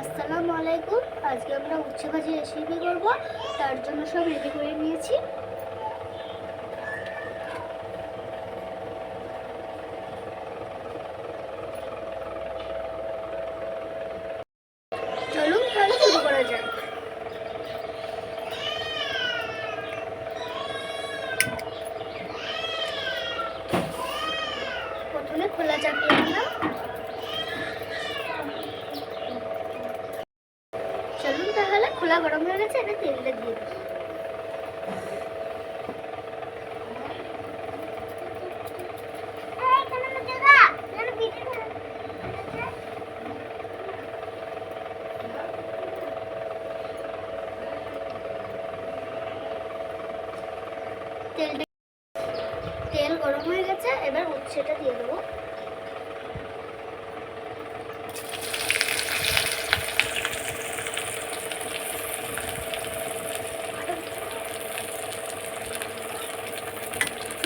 আসসালামু আলাইকুম। আজকে আমরা উচ্ছে ভাজি রেসিপি করব। তার জন্য সব রেডি করে নিয়েছি। খোলা গরম হয়ে গেছে, এটা তেলটা দিয়ে তেলটা তেল গরম হয়ে গেছে, এবার উচ্ছেটা দিয়ে দেবো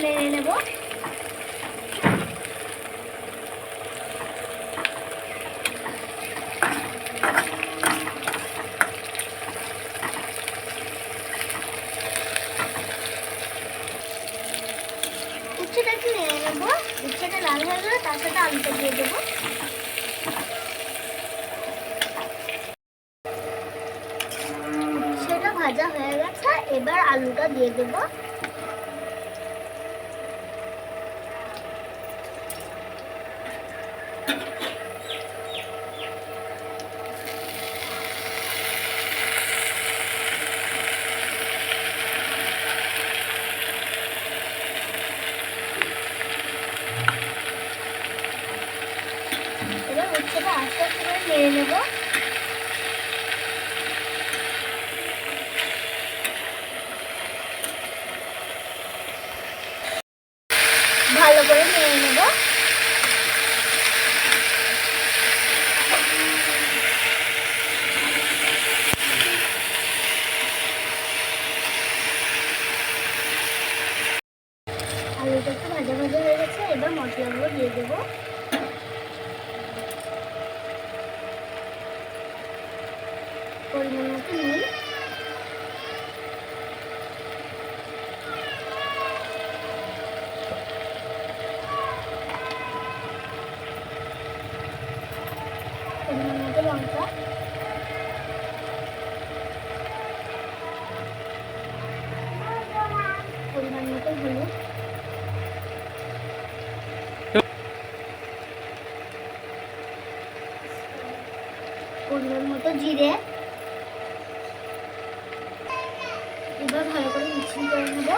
নেড়ে নেব উচ্ছেটা একটু নেড়ে নেব উচ্ছেটা লাল হয়ে গেলে তার সাথে আলুটা দিয়ে দেবো। সেটা ভাজা হয়ে গেছে, এবার আলুটা দিয়ে দেবো এবার উচ্ছেটা আস্তে নেড়ে নেব। ভালো করে নেড়ে নেব। আলুটা একটু ভাজা ভাজা হয়ে গেছে, এবার মশলাগুলো দিয়ে দেবো। পরিমাণ মতো নুন পরিমাণ মতো লঙ্কা পরিমাণ মতো হলুদ পরিমাণ মতো জিরে এবার ভালো করে মিক্সিং করে নেব।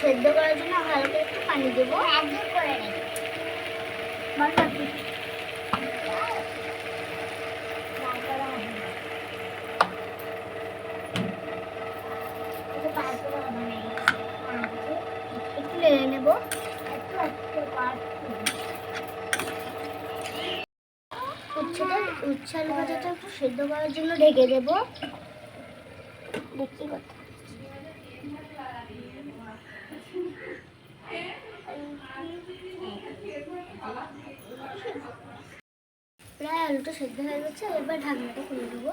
সেদ্ধ করার জন্য হালকা একটু পানি দেবো। একদম করে নেব। একটু নেড়ে নেব উচ্ছেটা উচ্ছে আলু ভাজাটা একটু সেদ্ধ করার জন্য ঢেকে দেবো। দেখি কথা আলুটা সেদ্ধ হয়ে গেছে, এবার ঢাকনাটা খুলে দেবো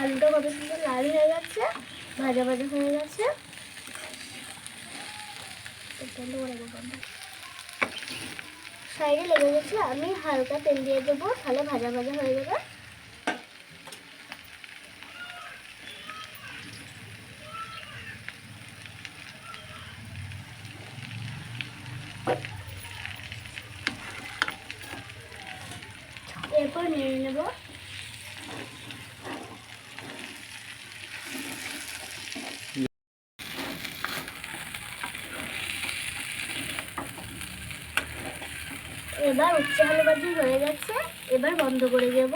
আলুটা কত সুন্দর লাল হয়ে গেছে, ভাজা ভাজা হয়ে গেছে। সাইডে লেগে গেছে, আমি হালকা তেল দিয়ে দেবো, তাহলে ভাজা ভাজা হয়ে যাবে। এরপর নিয়ে নেব। এবার উচ্চ আলু হয়ে গেছে এবার বন্ধ করে দেব।